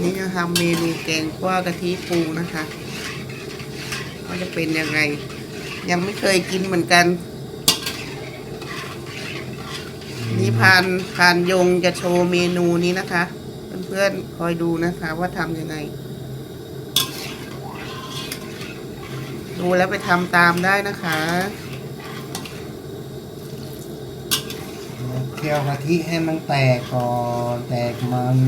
วันนี้จะทำเมนูแกงคั่วกะทิปูนะคะว่าจะเป็นยังไง ยังไม่เคยกินเหมือนกัน นี่พานพานยงจะโชว์เมนูนี้นะคะ เพื่อนๆคอยดูนะคะ ว่าทำยังไง ดูแล้วไปทำตามได้นะคะเคี่ยวกะทิให้มันแตกก่อน แตกมัน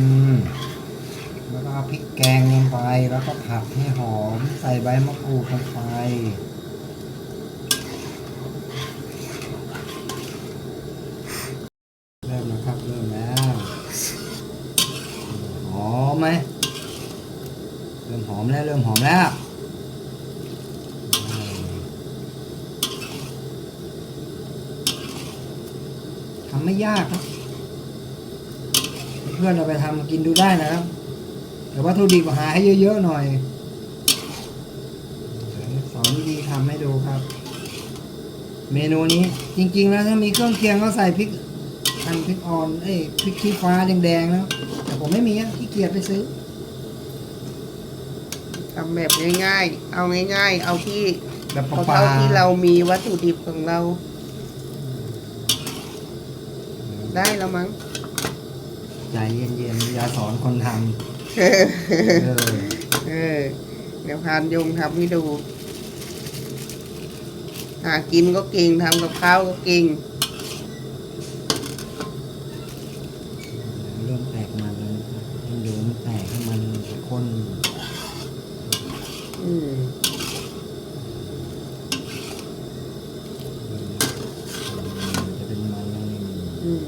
าพริกแกงลงไปแล้วก็ผัดให้หอม ใส่ใบมะกรูดลงไปเริ่มนะครับเริ่มแล้วหอมไหมเริ่มหอมแล้วเริ่มหอมแล้วทำไม่ยากครับเพื่อนเราไปทำกินดูได้นะครับ แต่วัตถุดิบหาให้เยอะๆหน่อยเดี๋ยวสอนวิธีทำให้ดูครับ เมนูนี้จริง ๆ แล้วถ้ามีเครื่องเคียงก็ใส่พริกอันพริกอ่อนเอ้ยพริกชี้ฟ้าแดงๆแล้วแต่ผมไม่มีอะขี้เกียจไปซื้อทำแบบง่ายๆ เอาง่าย ๆ เอาที่แบบเอาเปล่าเท่าที่เรามีวัตถุดิบของเรา ได้แล้วมั้ง ใจเย็นๆอย่าสอนคนทำ เออเออเดี๋ยวพานยงทำให้ดู หากินก็เก่งทำกับข้าวก็เก่ง เริ่มแตกมันแล้วนะครับให้ดูมันแตกให้มันข้นอืมจะเป็นมันแล้วนี่อืม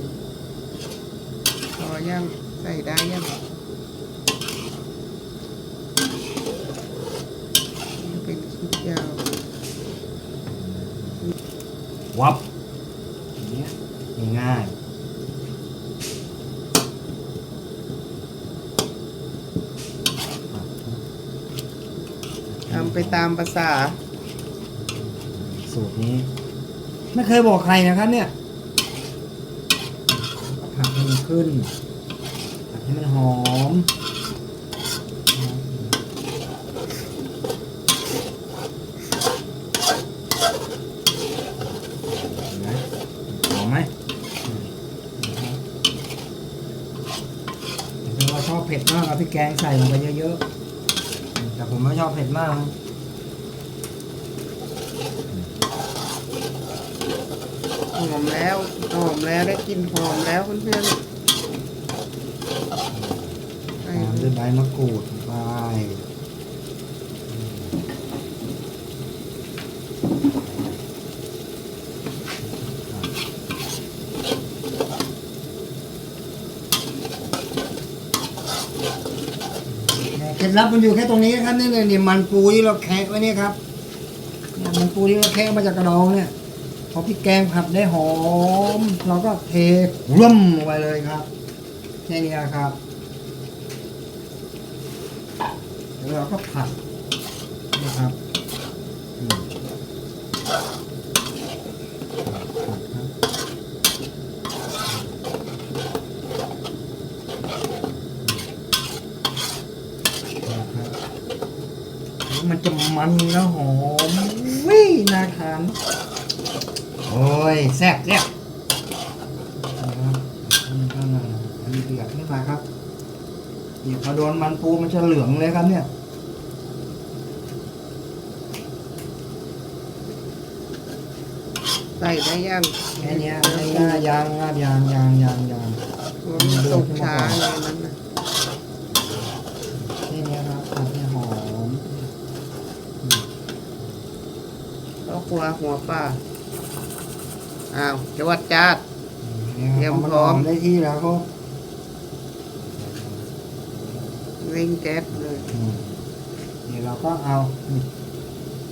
พอยังใส่ได้ยังนี่เป็นคลิปยาว วับอย่างเงี้ยง่ายทำไปตามภาษาๆสูตรนี้ ไม่เคยบอกใครนะครับเนี่ยก็ผัดให้มันขึ้นผัดให้มันหอมเห็นไหมหอมไหมถ้าเรา ชอบเผ็ดมากเอาพริกแกงใส่ลงไปเยอะๆ แต่ผมไม่ชอบเผ็ดมากนะหอมแล้วหอมแล้วได้กลินหอมแล้วเพื่อนๆใส่ตามเลด้วยยใบมะกรูดไปเค ล็ดลับมันอยู่แค่ตรงนี้ครับนี่ยนี่มันปูที่เราแคะไว้นี่ครับเนี่ยมันปูที่เราแคะมาจากกระดองเนี่ยพอพริกแกงผัดได้หอม เราก็เทร่วมลงไปเลยครับแค่นี้ครับแล้วเราก็ผัดนะครับอืมผัดครับนะครับแล้วมัน จะมันแล้วหอมวิน่าทานโอ้ยแซ่บแซ่บนะครับนี่ก็น่าอันนี้เดือดขึ้นมาครับเนี่ยพอโดนมันปูมันจะเหลืองเลยครับเนี่ยใส่ได้ยังแค่เนี้ยง่ายๆยางงาบยางยางยางยางมันสุกช้าเลยนั้นนะ แค่เนี้ยครับผัดให้หอม ก็ครัวหัวป่าอ้าวจวัดจาดเตรียมพร้อม ได้ที่แล้วก็เร่งแก๊สเลยอืมเดี๋ยวเราก็เอานี่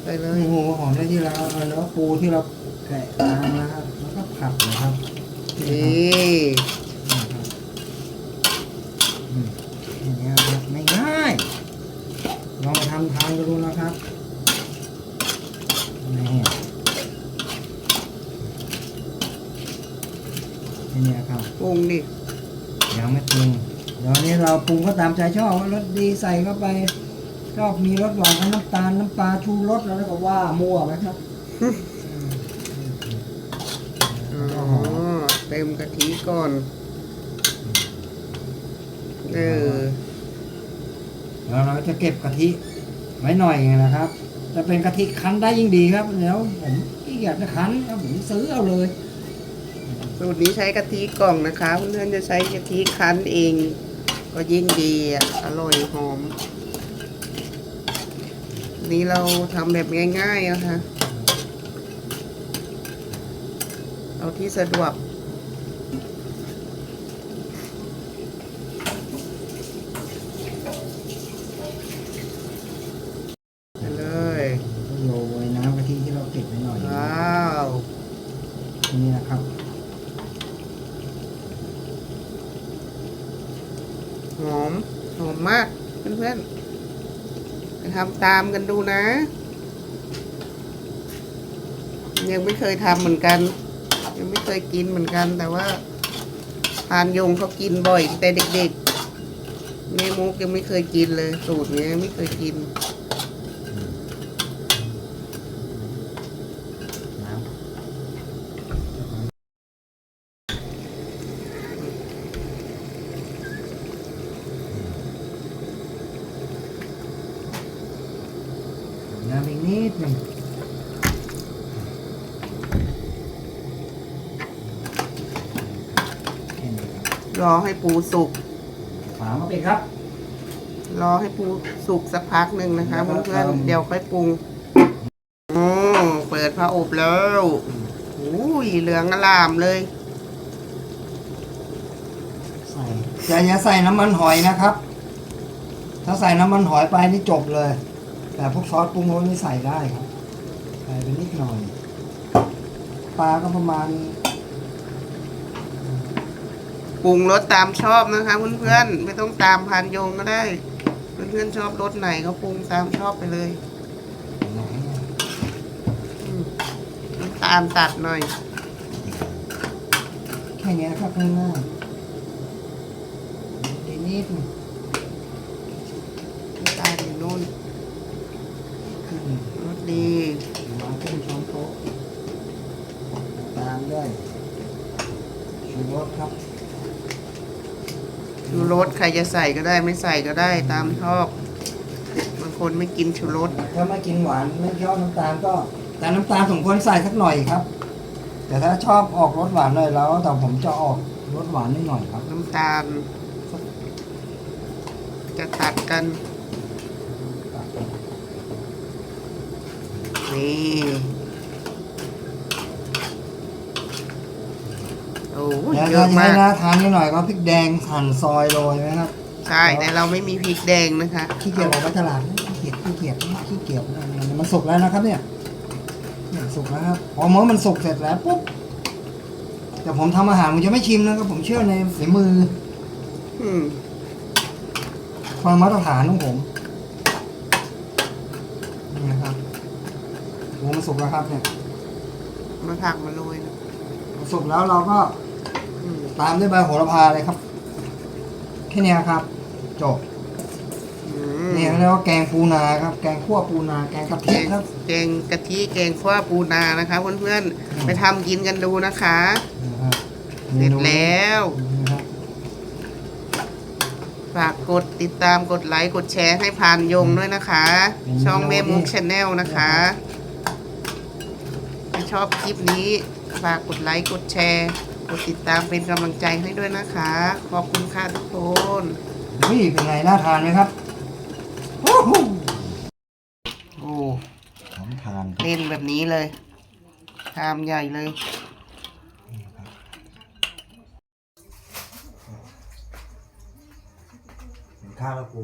ไปเลโอ้ยโหหอมได้ที่แล้วเอาแล้วปูที่เราแกะล้างนะครับแล้วก็ผัดนะครับนี่นะครับอืมแค่เนี้ยครับง่ายๆลองมาทำทานกันดูนะครับนี่แค่เนี้ยครับปรุงดิยังไม่ปรุงเดี๋ยวนี้เราปรุงก็ตามใจชอบรสดีใส่เข้าไปชอบมีรสหวานกับน้ำตาลน้ำปลาชูรสแล้วก็ว่ามั่วไหมครับอ๋อเติมกะทิก่อนเออแล้วเราจะเก็บกะทิไว้หน่อยนะครับ จะเป็นกะทิคั้นได้ยิ่งดีครับแล้วผมที่อยากจะคั้นครับผมซื้อเอาเลย สูตรนี้ใช้กะทิกล่องนะคะ เพื่อนๆจะใช้กะทิคั้นเอง ก็ยิ่งดีอะอร่อยหอม นี่เราทำแบบง่ายๆนะคะ เอาที่สะดวก ไปเลย ก็โรยน้ำกะทิที่เราเก็บไว้หน่อย ว้าว นี่นะครับ หอม หอมมากเพื่อนๆทำตามกันดูนะ ยังไม่เคยทำเหมือนกัน ยังไม่เคยกินเหมือนกัน แต่ว่าพานยงเขากินบ่อยแต่เด็กๆแม่มุกยังไม่เคยกินเลย สูตรนี้ไม่เคยกิน น้ำอีกนิดหนึ่งแค่นี้ครับรอให้ปูสุก ฝามาปิดครับ รอให้ปูสุกสักพักหนึ่งนะคะครับเพื่อนๆเดี๋ยวค่อยปรุงออเปิดผ้าอบแล้วอุ้ยเหลืองอลามเลย ใส่อย่าอย่าใส่น้ำมันหอยนะครับ ถ้าใส่น้ำมันหอยไปนี่จบเลย แต่พวกซอสปรุงรสนี่ใส่ได้ครับ ใส่ไปนิดหน่อย ปลาก็ประมาณ ปรุงรสตามชอบนะคะเพื่อนๆไม่ต้องตามพันโยงก็ได้ เพื่อนๆชอบรสไหนก็ปรุงตามชอบไปเลยอืมน้ำตาลตัดหน่อย แค่นี้ครับง่ายๆดีนิดหนึ่ง น้ำตาลอยู่นู่น ขึ้น รสดี วางขึ้นช้อนโต๊ะตามด้วย ชูรสครับชูรสใครจะใส่ก็ได้ไม่ใส่ก็ได้ตามชอบบางคนไม่กินชูรสถ้าไม่กินหวานไม่ชอบน้ำตาลก็ แต่น้ำตาลสมควรใส่สักหน่อยครับ แต่ถ้าชอบออกรสหวานหน่อยแล้ว แต่ผมจะออกรสหวานนิดหน่อยครับ น้ำตาล จะตัดกันนี่โอ้ย แล้วเยถ้าอะให้มาก น่าทานนิดหน่อยก็พริกแดงหั่นซอยโรยไหมครับใช่ แต่เราไม่มีพริกแดงนะคะขี้เกียจออกไปตลาดขี้เกียจขี้เกียจขี้เกียจมันสุกแล้วนะครับ เนี่ยเนี่ยสุกแล้วครับพอเมื่อมันสุกเสร็จแล้วปุ๊บแต่ผมทำอาหารผมจะไม่ชิมนะครับผมเชื่อในฝีมืออืมความมาตรฐานของผมนี่นะครับโอ้มันสุกแล้วครับเนี่ย มาผักมาโรยนะ สุกแล้วเราก็อืม ตามด้วยใบโหระพาเลยครับ แค่เนี้ยครับ จบอืมนี่เขาเรียกว่าแกงปูนาครับ แกงขั่วปูนา แกงกะแกทิงครับ แกงกะทิแกงข้าวปูนานะคะเพื่อนอืมๆไปทำกินกันดูนะคะนะครับเสร็จแล้วนะครับฝากกดติดตามกดไลค์กดแชร์ให้ผ่านยงด้วยนะคะ ช่องแม่มุกชาแนลนะคะถ้าชอบคลิปนี้ ฝากกดไลค์กดแชร์ก ดติดตามเป็นกำลังใจให้ด้วยนะคะ ขอบคุณค่ะทุกคนอุ้ยเป็นไงน่าทานไหมครับ โอ้โหโอ้ของทานเล่นแบบนี้เลยชามใหญ่เลยข้าวแล้วปู